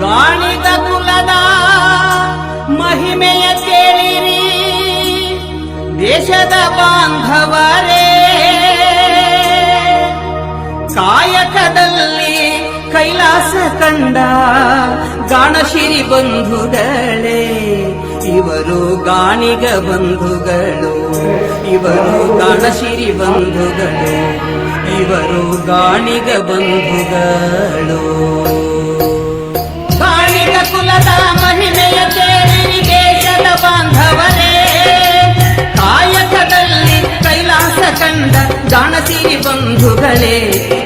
ಗಾಣಿಗ ಕುಲದ ಮಹಿಮೆಯ ಕೇಳಿರಿ. ದೇಶದ ಬಾಂಧವರೇ, ಕಾಯಕದಲ್ಲಿ ಕೈಲಾಸ ಕಂಡ ಗಾಣಶಿರಿ ಬಂಧುಗಳೇ, ಇವರು ಗಾಣಿಗ ಬಂಧುಗಳು, ಇವರು ಗಾಣಶಿರಿ ಬಂಧುಗಳು, ಇವರು ಗಾಣಿಗ ಬಂಧುಗಳು. ಗಾಣಸಿರಿ ಬಂಧುಗಳೇ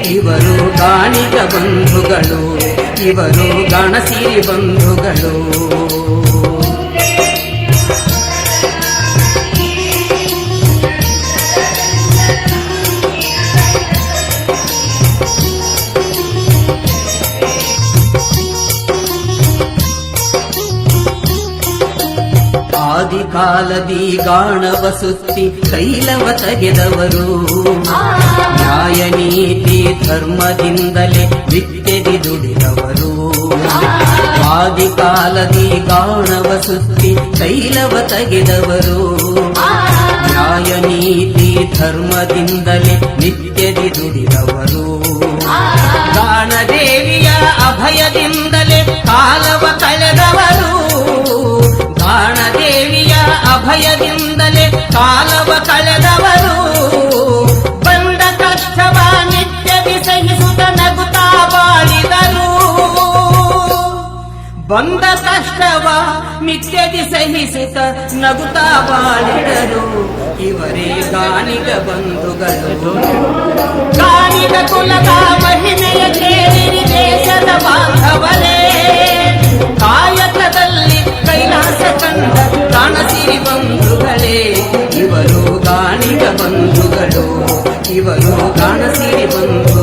ಇವರು ಗಾಣಿಗ ಬಂಧುಗಳು ಇವರು ಗಾಣಸಿರಿ ಬಂಧುಗಳು. ಆದಿಕಾಲದಿ ಗಾಣವ ಸುತ್ತಿ ಕೈಲವ ತೆಗೆದವರು. ನ್ಯಾಯ ನೀತಿ ಧರ್ಮದಿಂದಲೇ ವಿದ್ಯೆದಿ ದುಡಿದವರು. ಆದಿಕಾಲದಿ ಗಾಣವ ಸುತ್ತಿ ಕೈಲವ ತೆಗೆದವರು. ನ್ಯಾಯ ನೀತಿ ಧರ್ಮದಿಂದಲೇ ನಿತ್ಯದಿ ದುಡಿದವರು. ಗಾಣದೇವಿಯ ಅಭಯದಿಂದಲೇ ಕಾಲವ ಕಳೆದವರು. ಅಭಯದಿಂದಲೇ ಕಾಲವ ಕಳೆದವರು ಬಂದ ಕಷ್ಟವ ನಿತ್ಯದಿ ಸಹಿಸುತ್ತ ನಗುತ್ತಾ ಬಾಳಿದರು ಬಂದ ಕಷ್ಟವ ನಿತ್ಯದಿ ಸಹಿಸುತ್ತ ನಗುತ್ತಾ ಬಾಳಿದರು ಇವರೇ ಗಾಣಿಗ ಬಂಧುಗಳು ಗಾಣಿಗ ಕುಲದ ಮಹಿಮೆಯ ಕೇಳಿರಿ ದೇಶದ ಬಾಂಧವರೇ ಕಾಯಕದಲ್ಲಿ ಕೈಲಾಸ ಕಂಡ ಕಾಣಸಿರಿ ಬಂಧುಗಳೇ ಇವರು ಗಾಣಿಗ ಬಂಧುಗಳು ಇವರು ಕಾಣಸಿರಿ ಬಂಧುಗಳು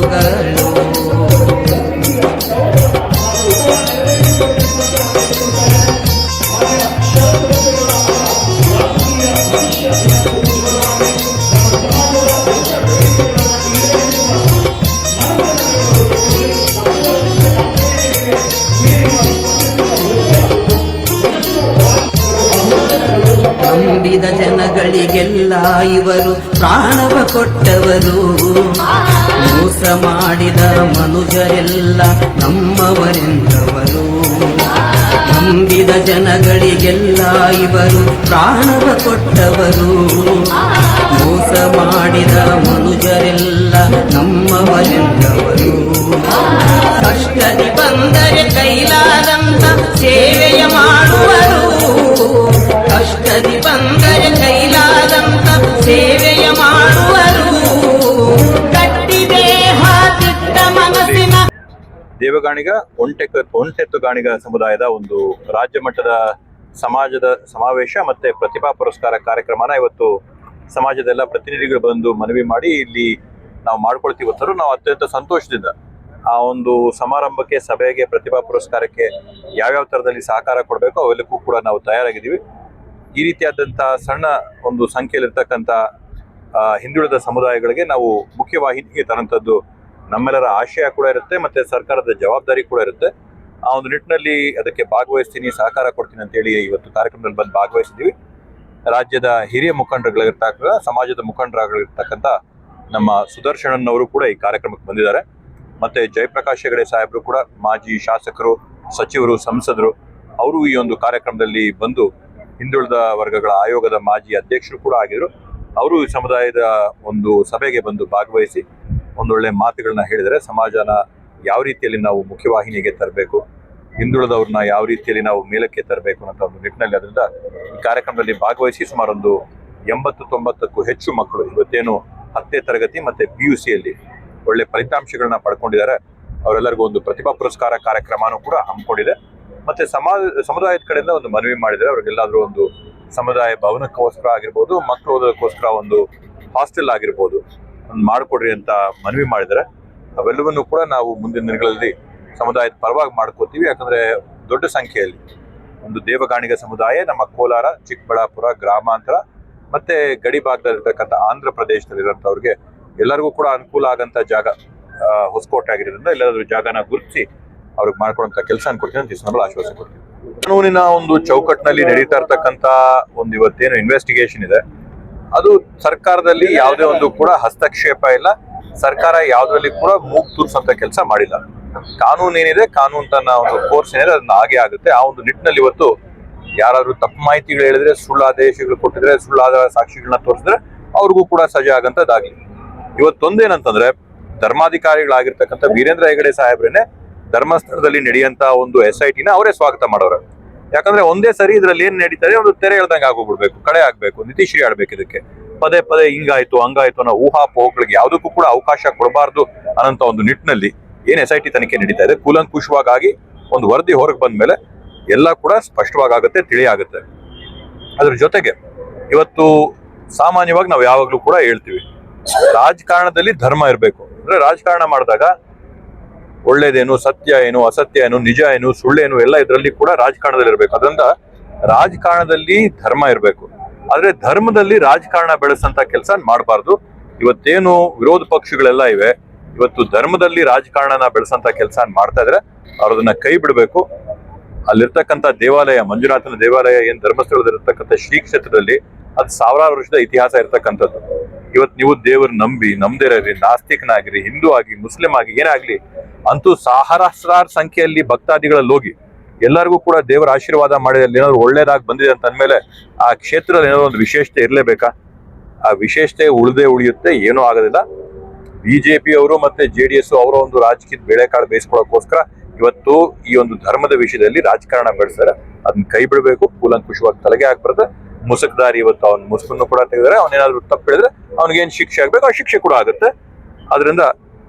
ನಂಬಿದ ಜನಗಳಿಗೆಲ್ಲ ಇವರು ಪ್ರಾಣವ ಕೊಟ್ಟವರು. ಮೋಸ ಮಾಡಿದ ಮನುಜರೆಲ್ಲ ನಮ್ಮವರೆಂದವರು. ನಂಬಿದ ಜನಗಳಿಗೆಲ್ಲ ಇವರು ಪ್ರಾಣವ ಕೊಟ್ಟವರು. ಮೋಸ ಮಾಡಿದ ಮನುಜರೆಲ್ಲ ನಮ್ಮವರೆಂದವರು. ಕಷ್ಟದಿ ಬಂದರೆ ಕೈಲಾದಂತ ದೇವಗಾಣಿಗ, ಒಂಟೆಕ, ಒಂಟೆತ್ತು ಗಾಣಿಗ ಸಮುದಾಯದ ಒಂದು ರಾಜ್ಯ ಮಟ್ಟದ ಸಮಾಜದ ಸಮಾವೇಶ ಮತ್ತೆ ಪ್ರತಿಭಾ ಪುರಸ್ಕಾರ ಕಾರ್ಯಕ್ರಮನ ಇವತ್ತು ಸಮಾಜದ ಎಲ್ಲ ಪ್ರತಿನಿಧಿಗಳು ಬಂದು ಮನವಿ ಮಾಡಿ ಇಲ್ಲಿ ನಾವು ಮಾಡ್ಕೊಳ್ತೀವಿ. ನಾವು ಅತ್ಯಂತ ಸಂತೋಷದಿಂದ ಆ ಒಂದು ಸಮಾರಂಭಕ್ಕೆ, ಸಭೆಗೆ, ಪ್ರತಿಭಾ ಪುರಸ್ಕಾರಕ್ಕೆ ಯಾವ್ಯಾವ ಥರದಲ್ಲಿ ಸಹಕಾರ ಕೊಡಬೇಕು ಅವೆಲ್ಲಕ್ಕೂ ಕೂಡ ನಾವು ತಯಾರಾಗಿದ್ದೀವಿ. ಈ ರೀತಿಯಾದಂಥ ಸಣ್ಣ ಒಂದು ಸಂಖ್ಯೆಯಲ್ಲಿರ್ತಕ್ಕಂಥ ಹಿಂದುಳಿದ ಸಮುದಾಯಗಳಿಗೆ ನಾವು ಮುಖ್ಯವಾಹಿನಿಗೆ ತರಂಥದ್ದು ನಮ್ಮೆಲ್ಲರ ಆಶಯ ಕೂಡ ಇರುತ್ತೆ, ಮತ್ತೆ ಸರ್ಕಾರದ ಜವಾಬ್ದಾರಿ ಕೂಡ ಇರುತ್ತೆ. ಆ ಒಂದು ನಿಟ್ಟಿನಲ್ಲಿ ಅದಕ್ಕೆ ಭಾಗವಹಿಸ್ತೀನಿ, ಸಹಕಾರ ಕೊಡ್ತೀನಿ ಅಂತ ಹೇಳಿ ಇವತ್ತು ಕಾರ್ಯಕ್ರಮದಲ್ಲಿ ಬಂದು ಭಾಗವಹಿಸಿದ್ದೀವಿ. ರಾಜ್ಯದ ಹಿರಿಯ ಮುಖಂಡರುಗಳಿರ್ತಕ್ಕ ಸಮಾಜದ ಮುಖಂಡರಾಗಿರ್ತಕ್ಕಂಥ ನಮ್ಮ ಸುದರ್ಶನನ್ ಅವರು ಕೂಡ ಈ ಕಾರ್ಯಕ್ರಮಕ್ಕೆ ಬಂದಿದ್ದಾರೆ. ಮತ್ತೆ ಜಯಪ್ರಕಾಶ್ ಹೆಗಡೆ ಸಾಹೇಬರು ಕೂಡ, ಮಾಜಿ ಶಾಸಕರು, ಸಚಿವರು, ಸಂಸದರು, ಅವರು ಈ ಒಂದು ಕಾರ್ಯಕ್ರಮದಲ್ಲಿ ಬಂದು ಹಿಂದುಳಿದ ವರ್ಗಗಳ ಆಯೋಗದ ಮಾಜಿ ಅಧ್ಯಕ್ಷರು ಕೂಡ ಆಗಿದ್ರು. ಅವರು ಸಮುದಾಯದ ಒಂದು ಸಭೆಗೆ ಬಂದು ಭಾಗವಹಿಸಿ ಒಂದೊಳ್ಳೆ ಮಾತುಗಳನ್ನ ಹೇಳಿದರೆ ಸಮಾಜನ ಯಾವ ರೀತಿಯಲ್ಲಿ ನಾವು ಮುಖ್ಯವಾಹಿನಿಗೆ ತರಬೇಕು, ಹಿಂದುಳಿದವ್ರನ್ನ ಯಾವ ರೀತಿಯಲ್ಲಿ ನಾವು ಮೇಲಕ್ಕೆ ತರಬೇಕು ಅನ್ನೋ ಒಂದು ನಿಟ್ಟಿನಲ್ಲಿ ಅದರಿಂದ ಈ ಕಾರ್ಯಕ್ರಮದಲ್ಲಿ ಭಾಗವಹಿಸಿ ಸುಮಾರು ಒಂದು ಎಂಬತ್ತು ತೊಂಬತ್ತಕ್ಕೂ ಹೆಚ್ಚು ಮಕ್ಕಳು ಇವತ್ತೇನು ಹತ್ತನೇ ತರಗತಿ ಮತ್ತೆ ಪಿ ಯು ಸಿಯಲ್ಲಿ ಒಳ್ಳೆ ಫಲಿತಾಂಶಗಳನ್ನ ಪಡ್ಕೊಂಡಿದ್ದಾರೆ. ಅವರೆಲ್ಲರಿಗೂ ಒಂದು ಪ್ರತಿಭಾ ಪುರಸ್ಕಾರ ಕಾರ್ಯಕ್ರಮನೂ ಕೂಡ ಹಮ್ಮಿಕೊಂಡಿದೆ. ಮತ್ತೆ ಸಮಾಜ, ಸಮುದಾಯದ ಕಡೆಯಿಂದ ಒಂದು ಮನವಿ ಮಾಡಿದರೆ ಅವ್ರಿಗೆಲ್ಲಾದ್ರೂ ಒಂದು ಸಮುದಾಯ ಭವನಕ್ಕೋಸ್ಕರ ಆಗಿರ್ಬೋದು ಮಕ್ಕಳು ಓದೋದಕ್ಕೋಸ್ಕರ ಒಂದು ಹಾಸ್ಟೆಲ್ ಆಗಿರ್ಬೋದು. ಮಾಡಿಕೊಡ್ರಿ ಅಂತ ಮನವಿ ಮಾಡಿದರೆ. ಅವೆಲ್ಲವನ್ನು ಕೂಡ ನಾವು ಮುಂದಿನ ದಿನಗಳಲ್ಲಿ ಸಮುದಾಯದ ಪರವಾಗಿ ಮಾಡ್ಕೋತೀವಿ. ಯಾಕಂದ್ರೆ ದೊಡ್ಡ ಸಂಖ್ಯೆಯಲ್ಲಿ ಒಂದು ದೇವಗಾಣಿಗ ಸಮುದಾಯ, ನಮ್ಮ ಕೋಲಾರ, ಚಿಕ್ಕಬಳ್ಳಾಪುರ ಗ್ರಾಮಾಂತರ ಮತ್ತೆ ಗಡಿ ಭಾಗದಲ್ಲಿರ್ತಕ್ಕಂಥ ಆಂಧ್ರ ಪ್ರದೇಶದಲ್ಲಿರುವಂಥವ್ರಿಗೆ ಎಲ್ಲರಿಗೂ ಕೂಡ ಅನುಕೂಲ ಆಗಂತ ಜಾಗ ಹೊಸಕೋಟೆ ಆಗಿರೋದ್ರಿಂದ ಎಲ್ಲಾದ್ರೂ ಜಾಗನ ಗುರುತಿಸಿ ಅವ್ರಿಗೆ ಮಾಡ್ಕೊಡುವಂತ ಕೆಲಸ ಅನ್ಕೊಡ್ತೀನಿ ಅಂತ ಈ ಸಂದರ್ಭದಲ್ಲಿ ಆಶ್ವಾಸ ಕೊಡ್ತೀನಿ. ಕಾನೂನಿನ ಒಂದು ಚೌಕಟ್ಟಿನಲ್ಲಿ ನಡೀತಾ ಇರ್ತಕ್ಕಂಥ ಒಂದು ಇವತ್ತೇನು ಇನ್ವೆಸ್ಟಿಗೇಷನ್ ಇದೆ. ಅದು ಸರ್ಕಾರದಲ್ಲಿ ಯಾವುದೇ ಒಂದು ಕೂಡ ಹಸ್ತಕ್ಷೇಪ ಇಲ್ಲ. ಸರ್ಕಾರ ಯಾವುದರಲ್ಲಿ ಕೂಡ ಮೂಗ್ ತೂರ್ಸಂತ ಕೆಲಸ ಮಾಡಿಲ್ಲ. ಕಾನೂನು ಏನಿದೆ ಕಾನೂನು ತನ್ನ ಒಂದು ಕೋರ್ಸ್ ಏನಿದೆ, ಅದನ್ನ ಹಾಗೆ ಆಗುತ್ತೆ. ಆ ಒಂದು ನಿಟ್ಟಿನಲ್ಲಿ ಇವತ್ತು ಯಾರಾದ್ರೂ ತಪ್ಪು ಮಾಹಿತಿಗಳು ಹೇಳಿದ್ರೆ, ಸುಳ್ಳು ಆದೇಶಗಳು ಕೊಟ್ಟಿದ್ರೆ ಸುಳ್ಳಾದ ಸಾಕ್ಷಿಗಳನ್ನ ತೋರಿಸಿದ್ರೆ ಅವ್ರಿಗೂ ಕೂಡ ಸಜೆ ಆಗಂತದ್ದಾಗ್ಲಿ. ಇವತ್ತೊಂದೇನಂತಂದ್ರೆ, ಧರ್ಮಾಧಿಕಾರಿಗಳಾಗಿರ್ತಕ್ಕಂಥ ವೀರೇಂದ್ರ ಹೆಗಡೆ ಸಾಹೇಬ್ರೇನೆ ಧರ್ಮಸ್ಥಳದಲ್ಲಿ ನಡೆಯುವಂತ ಒಂದು ಎಸ್ ಐ ಟಿನ ಅವರೇ ಸ್ವಾಗತ ಮಾಡೋರು. ಯಾಕಂದ್ರೆ ಒಂದೇ ಸರಿ ಇದ್ರಲ್ಲಿ ಏನ್ ನಡೀತಾರೆ ಒಂದು ತೆರೆ ಹೇಳ್ದಂಗೆ ಆಗೋಗ್ಬಿಡ್ಬೇಕು ಕಡೆ ಆಗ್ಬೇಕು ನಿತೀಶ್ರೀ ಆಡ್ಬೇಕು ಇದಕ್ಕೆ. ಪದೇ ಪದೇ ಹಿಂಗಾಯ್ತು, ಹಂಗಾಯ್ತು ಅನ್ನೋ ಊಹಾಪೋಹಗಳಿಗೆ ಯಾವುದಕ್ಕೂ ಕೂಡ ಅವಕಾಶ ಕೊಡಬಾರ್ದು ಅನ್ನೋಂತ ಒಂದು ನಿಟ್ಟಿನಲ್ಲಿ ಏನ್ ಎಸ್ ಐ ಟಿ ತನಿಖೆ ನಡೀತಾ ಇದೆ, ಕೂಲಂಕುಷವಾಗಿ ಒಂದು ವರದಿ ಹೊರಗೆ ಬಂದ್ಮೇಲೆ ಎಲ್ಲ ಕೂಡ ಸ್ಪಷ್ಟವಾಗುತ್ತೆ ತಿಳಿಯಾಗುತ್ತೆ ಅದ್ರ ಜೊತೆಗೆ ಇವತ್ತು ಸಾಮಾನ್ಯವಾಗಿ ನಾವು ಯಾವಾಗ್ಲೂ ಕೂಡ ಹೇಳ್ತೀವಿ, ರಾಜಕಾರಣದಲ್ಲಿ ಧರ್ಮ ಇರಬೇಕು. ಅಂದ್ರೆ ರಾಜಕಾರಣ ಮಾಡಿದಾಗ ಒಳ್ಳೇದೇನು, ಸತ್ಯ ಏನು, ಅಸತ್ಯ ಏನು, ನಿಜ ಏನು ಸುಳ್ಳೇನು ಎಲ್ಲ ಇದರಲ್ಲಿ ಕೂಡ ರಾಜಕಾರಣದಲ್ಲಿ ಇರಬೇಕು. ಅದರಿಂದ ರಾಜಕಾರಣದಲ್ಲಿ ಧರ್ಮ ಇರಬೇಕು. ಆದ್ರೆ ಧರ್ಮದಲ್ಲಿ ರಾಜಕಾರಣ ಬೆಳೆಸಂತ ಕೆಲಸ ಮಾಡಬಾರ್ದು. ಇವತ್ತೇನು ವಿರೋಧ ಪಕ್ಷಗಳೆಲ್ಲ ಇವೆ. ಇವತ್ತು ಧರ್ಮದಲ್ಲಿ ರಾಜಕಾರಣನ ಬೆಳೆಸಂತ ಕೆಲಸ ಮಾಡ್ತಾ ಇದ್ರೆ ಅವ್ರು ಅದನ್ನ ಕೈ ಬಿಡಬೇಕು. ಅಲ್ಲಿರ್ತಕ್ಕಂಥ ದೇವಾಲಯ, ಮಂಜುನಾಥನ ದೇವಾಲಯ ಏನ್ ಧರ್ಮಸ್ಥಳದಲ್ಲಿರ್ತಕ್ಕಂಥ ಶ್ರೀ ಕ್ಷೇತ್ರದಲ್ಲಿ ಅದು ಸಾವಿರಾರು ವರ್ಷದ ಇತಿಹಾಸ ಇರತಕ್ಕಂಥದ್ದು. ಇವತ್ತು ನೀವು ದೇವರು ನಂಬಿ ನಂಬದಿರೀ ನಾಸ್ತಿಕನಾಗಿರಿ, ಹಿಂದೂ ಆಗಿ, ಮುಸ್ಲಿಂ ಆಗಿ ಏನಾಗ್ಲಿ ಅಂತೂ ಸಹಸ್ರಾರು ಸಂಖ್ಯೆಯಲ್ಲಿ ಭಕ್ತಾದಿಗಳಲ್ಲಿ ಹೋಗಿ ಎಲ್ಲರಿಗೂ ಕೂಡ ದೇವರ ಆಶೀರ್ವಾದ ಮಾಡಿ ಅಲ್ಲಿ ಏನಾದ್ರು ಒಳ್ಳೇದಾಗಿ ಬಂದಿದೆ ಅಂತ ಅಂದ್ಮೇಲೆ ಆ ಕ್ಷೇತ್ರದಲ್ಲಿ ಏನಾದ್ರು ಒಂದು ವಿಶೇಷತೆ ಇರಲೇಬೇಕಾ? ಆ ವಿಶೇಷತೆ ಉಳಿದೇ ಉಳಿಯುತ್ತೆ, ಏನೂ ಆಗೋದಿಲ್ಲ. ಬಿಜೆಪಿ ಅವರು ಮತ್ತೆ ಜೆ ಡಿ ಎಸ್ ಅವರ ಒಂದು ರಾಜಕೀಯ ಬೇಳೆಕಾಳು ಬೇಯಿಸ್ಕೊಳ್ಳೋಕೋಸ್ಕರ ಇವತ್ತು ಈ ಒಂದು ಧರ್ಮದ ವಿಷಯದಲ್ಲಿ ರಾಜಕಾರಣ ಬೆಳೆಸ್ತಾರೆ ಅದನ್ನ ಕೈ ಬಿಡಬೇಕು, ಕೂಲಂಕುಷವಾಗಿ ತಲೆಗೆ ಹಾಕ್ಬಾರ್ದು. ಮುಸುಕ್ದಾರಿ ಇವತ್ತು ಅವ್ನ ಮುಸುಕನ್ನು ಕೂಡ ತೆಗೆದರೆ ಅವನೇನಾದ್ರು ತಪ್ಪು ಹೇಳಿದ್ರೆ ಅವ್ನಿಗೇನು ಶಿಕ್ಷೆ ಆಗ್ಬೇಕು, ಆ ಶಿಕ್ಷೆ ಕೂಡ ಆಗುತ್ತೆ. ಅದರಿಂದ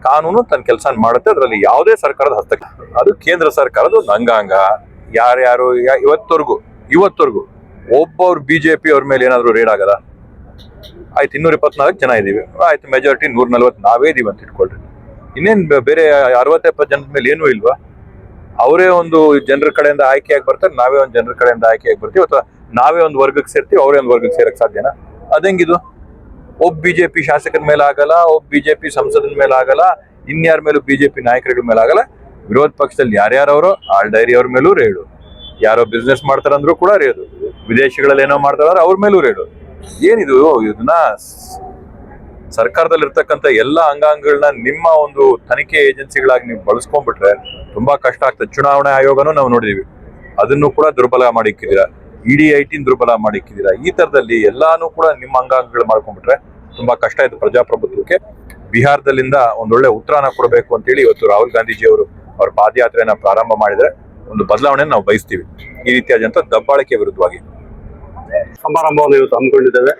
ಕಾನೂನು ತನ್ನ ಕೆಲಸ ಮಾಡುತ್ತೆ. ಅದರಲ್ಲಿ ಯಾವುದೇ ಸರ್ಕಾರದ ಹಸ್ತಕ್ಷೇಪ ಅದು ಕೇಂದ್ರ ಸರ್ಕಾರದ ಒಂದು ಅಂಗಾಂಗ. ಯಾರ್ಯಾರು ಇವತ್ತವರೆಗೂ ಇವತ್ತವರೆಗೂ, ಒಬ್ಬವ್ರು ಬಿಜೆಪಿ ಅವ್ರ ಮೇಲೆ ಏನಾದರೂ ರೇಡ್ ಆಗದ ಆಯ್ತು, ಇನ್ನೂರ ಇಪ್ಪತ್ನಾಲ್ಕು ಜನ ಇದೀವಿ ಆಯ್ತು ಮೆಜಾರಿಟಿ ನೂರ ನಲ್ವತ್ತು ನಾವೇ ಇದೀವಿ ಅಂತ ಇಟ್ಕೊಳ್ರಿ. ಇನ್ನೇನ್ ಬೇರೆ ಅರವತ್ತೆಪ್ಪತ್ತು ಜನದ ಮೇಲೆ ಏನೂ ಇಲ್ವಾ? ಅವರೇ ಒಂದು ಜನರ ಕಡೆಯಿಂದ ಆಯ್ಕೆಯಾಗಿ ಬರ್ತಾರೆ, ನಾವೇ ಒಂದು ಜನರ ಕಡೆಯಿಂದ ಆಯ್ಕೆಯಾಗಿ ಬರ್ತೀವಿ. ಅಥವಾ ನಾವೇ ಒಂದು ವರ್ಗಕ್ಕೆ ಸೇರ್ತೀವಿ, ಅವರೇ ಒಂದು ವರ್ಗಕ್ಕೆ ಸೇರಕ್ಕೆ ಸಾಧ್ಯನಾ? ಅದಂಗಿದು ಒಬ್ಬ ಬಿಜೆಪಿ ಶಾಸಕನ ಮೇಲೆ ಆಗಲ್ಲ, ಒಬ್ಬ ಬಿಜೆಪಿ ಸಂಸದನ ಮೇಲೆ ಆಗಲ್ಲ, ಇನ್ಯಾರ ಮೇಲೂ ಬಿಜೆಪಿ ನಾಯಕರ ಮೇಲೆ ಆಗಲ್ಲ. ವಿರೋಧ ಪಕ್ಷದಲ್ಲಿ ಯಾರ್ಯಾರವರು, ಆಳ್ ಡೈರಿ ಅವ್ರ ಮೇಲೂ ರೇಡು. ಯಾರೋ ಬಿಸ್ನೆಸ್ ಮಾಡ್ತಾರಂದ್ರೂ ಕೂಡ ರೇಡು. ವಿದೇಶಗಳಲ್ಲಿ ಏನೋ ಮಾಡ್ತಾರ ಅವ್ರ ಮೇಲೂ ರೇಡು. ಏನಿದು ಇದನ್ನ ಸರ್ಕಾರದಲ್ಲಿರ್ತಕ್ಕಂಥ ಎಲ್ಲ ಅಂಗಾಂಗಗಳನ್ನ ನಿಮ್ಮ ಒಂದು ತನಿಖೆ ಏಜೆನ್ಸಿಗಳಾಗಿ ನೀವು ಬಳಸ್ಕೊಂಡ್ಬಿಟ್ರೆ ತುಂಬಾ ಕಷ್ಟ ಆಗ್ತದೆ. ಚುನಾವಣಾ ಆಯೋಗನೂ ನಾವು ನೋಡಿದೀವಿ. ಅದನ್ನು ಕೂಡ ದುರ್ಬಲ ಮಾಡಿಕ್ಕಿದ್ದೀರಾ ಇಡಿ ಐಟಿನ್ ದುರ್ಬಲ ಮಾಡಿಕ್ಕಿದ್ದೀರಾ? ಈ ತರದಲ್ಲಿ ಎಲ್ಲಾನು ಕೂಡ ನಿಮ್ಮ ಅಂಗಾಂಗಗಳು ಮಾಡ್ಕೊಂಡ್ಬಿಟ್ರೆ ತುಂಬಾ ಕಷ್ಟ ಆಯ್ತು ಪ್ರಜಾಪ್ರಭುತ್ವಕ್ಕೆ. ಬಿಹಾರದಲ್ಲಿಂದ ಒಂದೊಳ್ಳೆ ಉತ್ತರನ ಕೊಡಬೇಕು ಅಂತೇಳಿ ಇವತ್ತು ರಾಹುಲ್ ಗಾಂಧೀಜಿ ಅವರು ಅವ್ರ ಪಾದಯಾತ್ರೆಯನ್ನ ಪ್ರಾರಂಭ ಮಾಡಿದ್ರೆ ಒಂದು ಬದಲಾವಣೆ ನಾವು ಬಯಸ್ತೀವಿ. ಈ ರೀತಿಯಾದಂತ ದಬ್ಬಾಳಿಕೆ ವಿರುದ್ಧವಾಗಿ. ಸಮಾರಂಭವನ್ನು ಇವತ್ತು ಹಮ್ಮಿಕೊಂಡಿದ್ದೇವೆ.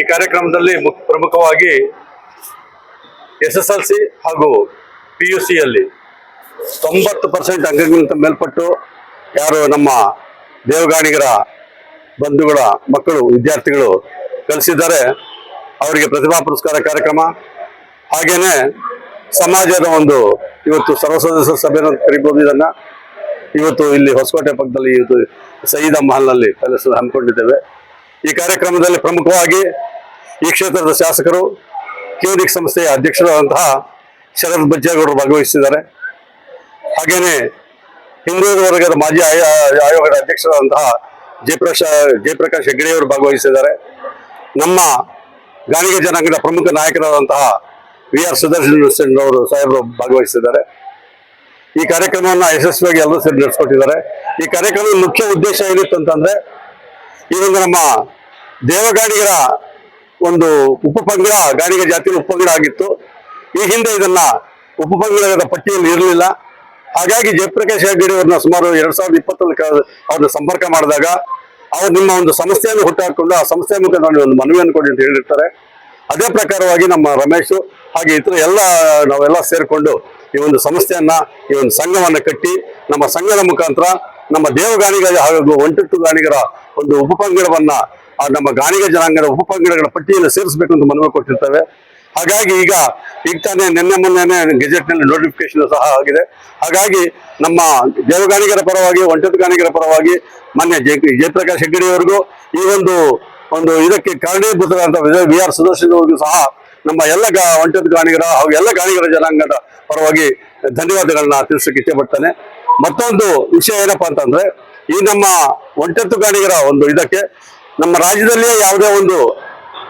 ಈ ಕಾರ್ಯಕ್ರಮದಲ್ಲಿ ಮುಖ್- ಪ್ರಮುಖವಾಗಿ ಎಸ್ ಎಸ್ ಎಲ್ ಸಿ ಹಾಗೂ ಪಿ ಯು ಸಿಯಲ್ಲಿ ತೊಂಬತ್ತು ಪರ್ಸೆಂಟ್ ಅಂಕಗಳಿಗಿಂತ ಮೇಲ್ಪಟ್ಟು ಯಾರು ನಮ್ಮ ದೇವಗಾಣಿಗರ ಬಂಧುಗಳ ಮಕ್ಕಳು, ವಿದ್ಯಾರ್ಥಿಗಳು ಕಲಿಸಿದ್ದಾರೆ ಅವರಿಗೆ ಪ್ರತಿಭಾ ಪುರಸ್ಕಾರ ಕಾರ್ಯಕ್ರಮ. ಹಾಗೇನೆ ಸಮಾಜದ ಒಂದು ಇವತ್ತು ಸರ್ವ ಸದಸ್ಯ ಸಭೆಯನ್ನು ಕರಿಬೋದು ಇದನ್ನ ಇವತ್ತು ಇಲ್ಲಿ ಹೊಸಕೋಟೆ ಪಕ್ಕದಲ್ಲಿ ಇವತ್ತು ಸಯೀದ ಮಹಲ್ನಲ್ಲಿ ಕೆಲಸ ಹಮ್ಮಿಕೊಂಡಿದ್ದೇವೆ. ಈ ಕಾರ್ಯಕ್ರಮದಲ್ಲಿ ಪ್ರಮುಖವಾಗಿ ಈ ಕ್ಷೇತ್ರದ ಶಾಸಕರು ಕ್ಯೂನಿಕ್ ಸಂಸ್ಥೆಯ ಅಧ್ಯಕ್ಷರಾದಂತಹ ಶರದ್ ಬಜ್ಜೇಗೌಡರು ಭಾಗವಹಿಸಿದ್ದಾರೆ. ಹಾಗೇನೆ ಹಿಂದುಳಿದ ವರ್ಗದ ಮಾಜಿ ಆಯ- ಆಯೋಗದ ಅಧ್ಯಕ್ಷರಾದಂತಹ ಜಯಪ್ರಕಾಶ್ ಜಯಪ್ರಕಾಶ್ ಹೆಗ್ಡೆಯವರು ಭಾಗವಹಿಸಿದ್ದಾರೆ. ನಮ್ಮ ಗಾಣಿಗೆ ಜನಾಂಗದ ಪ್ರಮುಖ ನಾಯಕರಾದಂತಹ ವಿ ಆರ್ ಸುದರ್ಶನ್ ಅವರು ಸಾಹೇಬರು ಭಾಗವಹಿಸಿದ್ದಾರೆ. ಈ ಕಾರ್ಯಕ್ರಮವನ್ನು ಯಶಸ್ವಿಯಾಗಿ ಎಲ್ಲರೂ ಸೇರಿ ನಡೆಸ್ಕೊಟ್ಟಿದ್ದಾರೆ. ಈ ಕಾರ್ಯಕ್ರಮದ ಮುಖ್ಯ ಉದ್ದೇಶ ಏನಿತ್ತು ಅಂತಂದ್ರೆ ಈ ಒಂದು ನಮ್ಮ ದೇವಗಾಡಿಗರ ಒಂದು ಉಪಪಂಗಡ ಗಾಡಿಗ ಜಾತಿಯ ಉಪಪಂಗಡ ಆಗಿತ್ತು. ಈ ಹಿಂದೆ ಇದನ್ನ ಉಪಪಂಗಡದ ಪಟ್ಟಿಯಲ್ಲಿ ಇರಲಿಲ್ಲ. ಹಾಗಾಗಿ ಜಯಪ್ರಕಾಶ್ ಹೆಗ್ಗಡೆ ಅವ್ರನ್ನ ಸುಮಾರು ಎರಡ್ ಸಾವಿರದ ಇಪ್ಪತ್ತೊಂದು ಅವ್ರನ್ನ ಸಂಪರ್ಕ ಮಾಡಿದಾಗ ಅವ್ರು ನಿಮ್ಮ ಒಂದು ಸಂಸ್ಥೆಯನ್ನು ಹುಟ್ಟಾಕೊಂಡು ಆ ಸಮಸ್ಯೆ ಮುಖಾಂತರ ನೀವು ಒಂದು ಮನವಿಯನ್ನು ಕೊಡಿ ಅಂತ ಹೇಳಿರ್ತಾರೆ. ಅದೇ ಪ್ರಕಾರವಾಗಿ ನಮ್ಮ ರಮೇಶ್ ಹಾಗೆ ಇತರ ಎಲ್ಲ ನಾವೆಲ್ಲ ಸೇರಿಕೊಂಡು ಈ ಒಂದು ಸಂಸ್ಥೆಯನ್ನ ಈ ಒಂದು ಸಂಘವನ್ನ ಕಟ್ಟಿ ನಮ್ಮ ಸಂಘದ ಮುಖಾಂತರ ನಮ್ಮ ದೇವಗಾಣಿಗ ಹಾಗೂ ಒಂಟಿಟ್ಟು ಗಾಣಿಗರ ಒಂದು ಉಪಪಂಗಡವನ್ನ ನಮ್ಮ ಗಾಣಿಗ ಜನಾಂಗದ ಉಪಪಂಗಡಗಳ ಪಟ್ಟಿಯನ್ನು ಸೇರಿಸಬೇಕು ಅಂತ ಮನವಿ ಕೊಟ್ಟಿರ್ತೇವೆ. ಹಾಗಾಗಿ ಈಗ ಈಗ ತಾನೇ ನಿನ್ನೆ ಮೊನ್ನೆನೇ ಗೆಜೆಟ್ನಲ್ಲಿ ನೋಟಿಫಿಕೇಶನ್ ಸಹ ಆಗಿದೆ. ಹಾಗಾಗಿ ನಮ್ಮ ದೇವಗಾಣಿಗರ ಪರವಾಗಿ ಒಂಟದ ಗಾಣಿಗರ ಪರವಾಗಿ ಮೊನ್ನೆ ಜಯ ಜಯಪ್ರಕಾಶ್ ಹೆಗ್ಗಡೆ ಅವರಿಗೂ ಈ ಒಂದು ಒಂದು ಇದಕ್ಕೆ ಕಾರಣೀಭೂತರಾದಂತಹ ವಿ ಆರ್ ಸುದರ್ಶನ್ ಸಹ ನಮ್ಮ ಎಲ್ಲ ಗಾ ಒಂಟದ ಗಾಣಿಗರ ಹಾಗೂ ಎಲ್ಲ ಗಾಣಿಗರ ಜನಾಂಗದ ಪರವಾಗಿ ಧನ್ಯವಾದಗಳನ್ನ ತಿಳಿಸಕ್ಕೆ ಇಚ್ಛೆಪಡ್ತೇನೆ ಮತ್ತೊಂದು ವಿಷಯ ಏನಪ್ಪಾ ಅಂತಂದ್ರೆ, ಈ ನಮ್ಮ ಒಂಟತ್ತು ಗಾಡಿಗರ ಒಂದು ಇದಕ್ಕೆ ನಮ್ಮ ರಾಜ್ಯದಲ್ಲಿಯೇ ಯಾವುದೇ ಒಂದು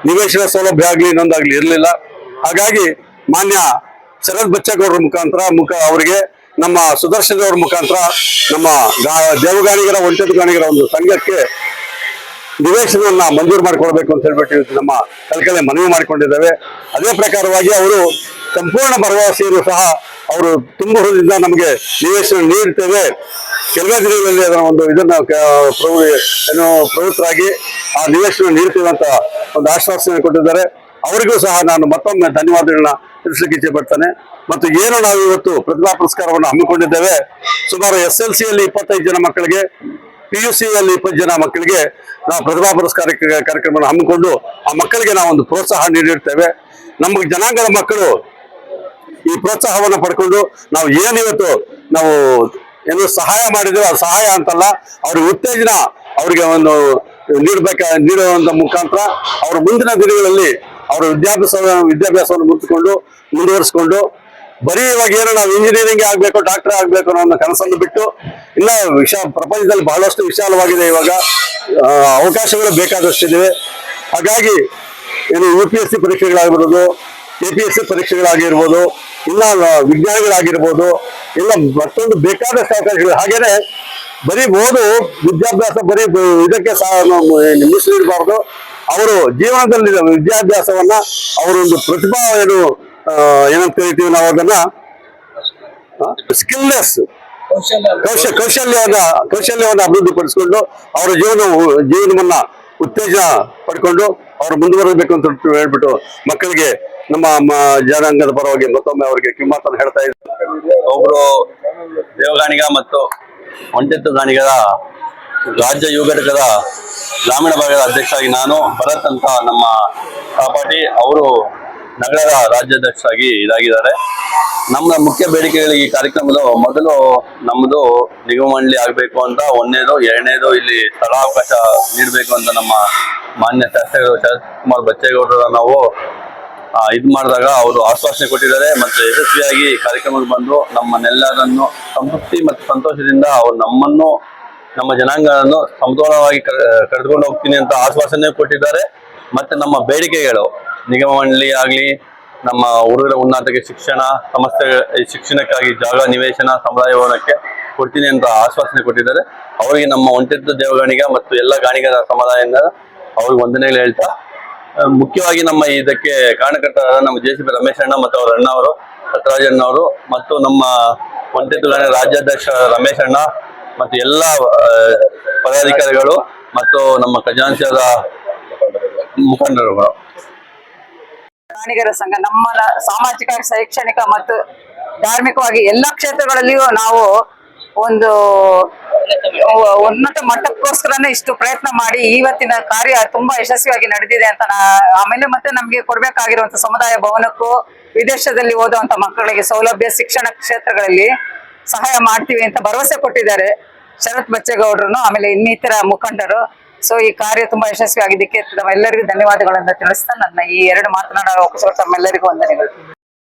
ನಿವೇಶನ ಸೌಲಭ್ಯ ಆಗಲಿ, ಇನ್ನೊಂದಾಗ್ಲಿ ಇರಲಿಲ್ಲ. ಹಾಗಾಗಿ ಮಾನ್ಯ ಶರತ್ ಬಚ್ಚೇಗೌಡರ ಮುಖಾಂತರ ಮುಖ ಅವರಿಗೆ ನಮ್ಮ ಸುದರ್ಶನ್ ಅವರ ಮುಖಾಂತರ ನಮ್ಮ ದೇವಗಾಣಿಗರ ಒಂಟೆತ್ತು ಗಾಣಿಗರ ಒಂದು ಸಂಘಕ್ಕೆ ನಿವೇಶನವನ್ನ ಮಂಜೂರು ಮಾಡಿಕೊಳ್ಬೇಕು ಅಂತ ಹೇಳ್ಬಿಟ್ಟು ನಮ್ಮ ಕಲ್ಕಲೆ ಮನವಿ ಮಾಡಿಕೊಂಡಿದ್ದೇವೆ. ಅದೇ ಪ್ರಕಾರವಾಗಿ ಅವರು ಸಂಪೂರ್ಣ ಭರವಸೆಯನ್ನು ಸಹ ಅವರು ತುಂಬ ನಮಗೆ ನಿವೇಶನ ನೀಡುತ್ತೇವೆ ಕೆಲವೇ ದಿನಗಳಲ್ಲಿ ಅದರ ಒಂದು ಇದನ್ನ ಪ್ರವೃತ್ತರಾಗಿ ಆ ನಿವೇಶನ ನೀಡ್ತೇವೆ ಅಂತ ಒಂದು ಆಶ್ವಾಸನೆ ಕೊಟ್ಟಿದ್ದಾರೆ. ಅವರಿಗೂ ಸಹ ನಾನು ಮತ್ತೊಮ್ಮೆ ಧನ್ಯವಾದಗಳನ್ನ ತಿಳಿಸ್ಲಿಕ್ಕೆ ಇಚ್ಛೆ ಮತ್ತು ಏನು ನಾವು ಇವತ್ತು ಪ್ರತಿಭಾ ಪುರಸ್ಕಾರವನ್ನು ಹಮ್ಮಿಕೊಂಡಿದ್ದೇವೆ. ಸುಮಾರು ಎಸ್ ಎಲ್ ಸಿಯಲ್ಲಿ ಇಪ್ಪತ್ತೈದು ಜನ ಮಕ್ಕಳಿಗೆ, ಪಿ ಯು ಸಿಯಲ್ಲಿ ಇಪ್ಪತ್ತು ಜನ ಮಕ್ಕಳಿಗೆ ನಾವು ಪ್ರತಿಭಾ ಪುರಸ್ಕಾರ ಕಾರ್ಯಕ್ರಮವನ್ನು ಹಮ್ಮಿಕೊಂಡು ಆ ಮಕ್ಕಳಿಗೆ ನಾವು ಒಂದು ಪ್ರೋತ್ಸಾಹ ನೀಡಿರ್ತೇವೆ. ನಮ್ಮ ಜನಾಂಗದ ಮಕ್ಕಳು ಈ ಪ್ರೋತ್ಸಾಹವನ್ನು ಪಡ್ಕೊಂಡು ನಾವು ಏನಿವತ್ತು ನಾವು ಏನು ಸಹಾಯ ಮಾಡಿದ್ರು, ಅದು ಸಹಾಯ ಅಂತಲ್ಲ, ಅವ್ರಿಗೆ ಉತ್ತೇಜನ ಅವರಿಗೆ ಒಂದು ನೀಡಬೇಕ ನೀಡುವಂತ ಮುಖಾಂತರ ಅವರ ಮುಂದಿನ ದಿನಗಳಲ್ಲಿ ಅವರ ವಿದ್ಯಾಭ್ಯಾಸ ವಿದ್ಯಾಭ್ಯಾಸವನ್ನು ಮುಚ್ಚಿಕೊಂಡು, ಮುಂದುವರಿಸಿಕೊಂಡು, ಬರೀ ಇವಾಗ ಏನು ನಾವು ಇಂಜಿನಿಯರಿಂಗ್ ಆಗ್ಬೇಕು ಡಾಕ್ಟರ್ ಆಗ್ಬೇಕು ಅನ್ನೋ ಕನಸನ್ನು ಬಿಟ್ಟು ಇಲ್ಲ ವಿಶ ಪ್ರಪಂಚದಲ್ಲಿ ಬಹಳಷ್ಟು ವಿಶಾಲವಾಗಿದೆ ಇವಾಗ. ಅವಕಾಶಗಳು ಬೇಕಾದಷ್ಟಿದೆ ಹಾಗಾಗಿ, ಏನು ಯು ಪಿ ಎಸ್ ಸಿ ಪರೀಕ್ಷೆಗಳಾಗಿರ್ಬೋದು ಎ ಪಿ ಎಸ್ ಸಿ ಪರೀಕ್ಷೆಗಳಾಗಿರ್ಬೋದು ಇಲ್ಲ ವಿಜ್ಞಾನಿಗಳಾಗಿರ್ಬೋದು ಇಲ್ಲ ಮತ್ತೊಂದು ಬೇಕಾದಷ್ಟು ಅವಕಾಶಗಳು. ಹಾಗೇನೆ, ಬರೀ ಓದು, ವಿದ್ಯಾಭ್ಯಾಸ ಬರೀ ಇದಕ್ಕೆ ಸಹ ಮೀಸಲಿಡಬಾರ್ದು ಅವರು ಜೀವನದಲ್ಲಿ ವಿದ್ಯಾಭ್ಯಾಸವನ್ನ ಅವರೊಂದು ಪ್ರತಿಭಾ ಏನು ಏನಂತ ಕರಿತೀವಿ ನಾವು ಅದನ್ನ ಸ್ಕಿಲ್ನೆಸ್ ಕೌಶ ಕೌಶಲ್ಯವನ್ನ ಅಭಿವೃದ್ಧಿ ಅಭಿವೃದ್ಧಿಪಡಿಸಿಕೊಂಡು ಅವರ ಜೀವನ, ಜೀವನವನ್ನ ಉತ್ತೇಜನ ಪಡ್ಕೊಂಡು ಅವರು ಮುಂದುವರಬೇಕು ಅಂತ ಹೇಳ್ಬಿಟ್ಟು ಮಕ್ಕಳಿಗೆ ನಮ್ಮ ಜನಾಂಗದ ಪರವಾಗಿ ಮತ್ತೊಮ್ಮೆ ಅವರಿಗೆ ಕಿಮ್ಮತ್ತನ್ನು ಹೇಳ್ತಾ ಇದ್ದಾರೆ ಒಬ್ಬರು ದೇವಗಾಣಿಗ ಮತ್ತು ಒಂಟೆತ್ತು ಗಾಣಿಗರ ರಾಜ್ಯ ಯುವ ಘಟಕದ ಗ್ರಾಮೀಣ ಭಾಗದ ಅಧ್ಯಕ್ಷರಾಗಿ ನಾನು ಭರತ್ ಅಂತ ನಮ್ಮ ಸಹಪಾಠಿ, ಅವರು ನಗರದ ರಾಜ್ಯಾಧ್ಯಕ್ಷರಾಗಿ ಇದಾಗಿದ್ದಾರೆ. ನಮ್ಮ ಮುಖ್ಯ ಬೇಡಿಕೆಗಳು ಈ ಕಾರ್ಯಕ್ರಮದ ಮೊದಲು ನಮ್ಮದು ನಿಗಮ ಮಂಡಳಿ ಆಗಬೇಕು ಅಂತ ಒಂದನೇದು ಎರಡನೇದು ಇಲ್ಲಿ ಸ್ಥಳಾವಕಾಶ ನೀಡಬೇಕು ಅಂತ ನಮ್ಮ ಮಾನ್ಯ ಶಾಸಕರು ಶರತ್ ಕುಮಾರ್ ಬಚ್ಚೇಗೌಡರ ನಾವು ಇದು ಮಾಡಿದಾಗ ಅವರು ಆಶ್ವಾಸನೆ ಕೊಟ್ಟಿದ್ದಾರೆ. ಮತ್ತು ಯಶಸ್ವಿಯಾಗಿ ಕಾರ್ಯಕ್ರಮಕ್ಕೆ ಬಂದು ನಮ್ಮನ್ನೆಲ್ಲರನ್ನು ಸಂತೃಪ್ತಿ ಮತ್ತು ಸಂತೋಷದಿಂದ ಅವರು ನಮ್ಮನ್ನು ನಮ್ಮ ಜನಾಂಗವನ್ನು ಸಮತೋಲನವಾಗಿ ಕರೆದುಕೊಂಡು ಹೋಗ್ತೀನಿ ಅಂತ ಆಶ್ವಾಸನೆ ಕೊಟ್ಟಿದ್ದಾರೆ. ಮತ್ತೆ ನಮ್ಮ ಬೇಡಿಕೆಗಳು, ನಿಗಮ ಮಂಡಳಿ ಆಗಲಿ, ನಮ್ಮ ಹುಡುಗರ ಉನ್ನತಕ್ಕೆ ಶಿಕ್ಷಣ ಸಮಸ್ಯೆ ಶಿಕ್ಷಣಕ್ಕಾಗಿ ಜಾಗ, ನಿವೇಶನ, ಸಮುದಾಯ ಭವನಕ್ಕೆ ಕೊಡ್ತೀನಿ ಅಂತ ಆಶ್ವಾಸನೆ ಕೊಟ್ಟಿದ್ದಾರೆ. ಅವರಿಗೆ ನಮ್ಮ ಒಂಟೆದ್ದು ದೇವಗಾಣಿಗ ಮತ್ತು ಎಲ್ಲ ಗಾಣಿಗರ ಸಮುದಾಯದಿಂದ ಅವ್ರಿಗೆ ವಂದನೆಗಳು ಹೇಳ್ತಾ ಮುಖ್ಯವಾಗಿ ನಮ್ಮ ಇದಕ್ಕೆ ಕಾರಣಕರ್ತರಾದ ನಮ್ಮ ಜೆ ಸಿ ಪಿ ರಮೇಶ್ ಅಣ್ಣ ಮತ್ತು ಅವರ ಅಣ್ಣ ಅವರು ಮತ್ತು ನಮ್ಮ ಒಂಟೆತ್ತುಗಳ ರಾಜ್ಯಾಧ್ಯಕ್ಷ ರಮೇಶ್ ಅಣ್ಣ ಮತ್ತು ಎಲ್ಲ ಪದಾಧಿಕಾರಿಗಳು ಮತ್ತು ನಮ್ಮ ಖಜಾಂಶದ ಮುಖಂಡರುಗಳು. ಪ್ರಾಣಿಗರ ಸಂಘ ನಮ್ಮ ಸಾಮಾಜಿಕ, ಶೈಕ್ಷಣಿಕ ಮತ್ತು ಧಾರ್ಮಿಕವಾಗಿ ಎಲ್ಲಾ ಕ್ಷೇತ್ರಗಳಲ್ಲಿಯೂ ನಾವು ಒಂದು, ಉನ್ನತ ಮಟ್ಟಕ್ಕೋಸ್ಕರನೇ ಇಷ್ಟು ಪ್ರಯತ್ನ ಮಾಡಿ ಇವತ್ತಿನ ಕಾರ್ಯ ತುಂಬಾ ಯಶಸ್ವಿಯಾಗಿ ನಡೆದಿದೆ ಅಂತ ನಾ, ಆಮೇಲೆ ಮತ್ತೆ ನಮ್ಗೆ ಕೊಡ್ಬೇಕಾಗಿರುವಂತ ಸಮುದಾಯ ಭವನಕ್ಕೂ ವಿದೇಶದಲ್ಲಿ ಓದುವಂತ ಮಕ್ಕಳಿಗೆ ಸೌಲಭ್ಯ ಶಿಕ್ಷಣ ಕ್ಷೇತ್ರಗಳಲ್ಲಿ ಸಹಾಯ ಮಾಡ್ತೀವಿ ಅಂತ ಭರವಸೆ ಕೊಟ್ಟಿದ್ದಾರೆ. ಶರತ್ ಬಚ್ಚೇಗೌಡರು ಆಮೇಲೆ ಇನ್ನಿತರ ಮುಖಂಡರು. ಸೊ ಈ ಕಾರ್ಯ ತುಂಬಾ ಯಶಸ್ವಿ ಆಗಿದ್ದಕ್ಕೆ ತಮ್ಮೆಲ್ಲರಿಗೂ ಧನ್ಯವಾದಗಳನ್ನು ತಿಳಿಸ್ತಾ ನನ್ನ ಈ ಎರಡು ಮಾತನಾಡೋ ಅವಕಾಶ ತಮ್ಮೆಲ್ಲರಿಗೂ ವಂದನೆಗಳು.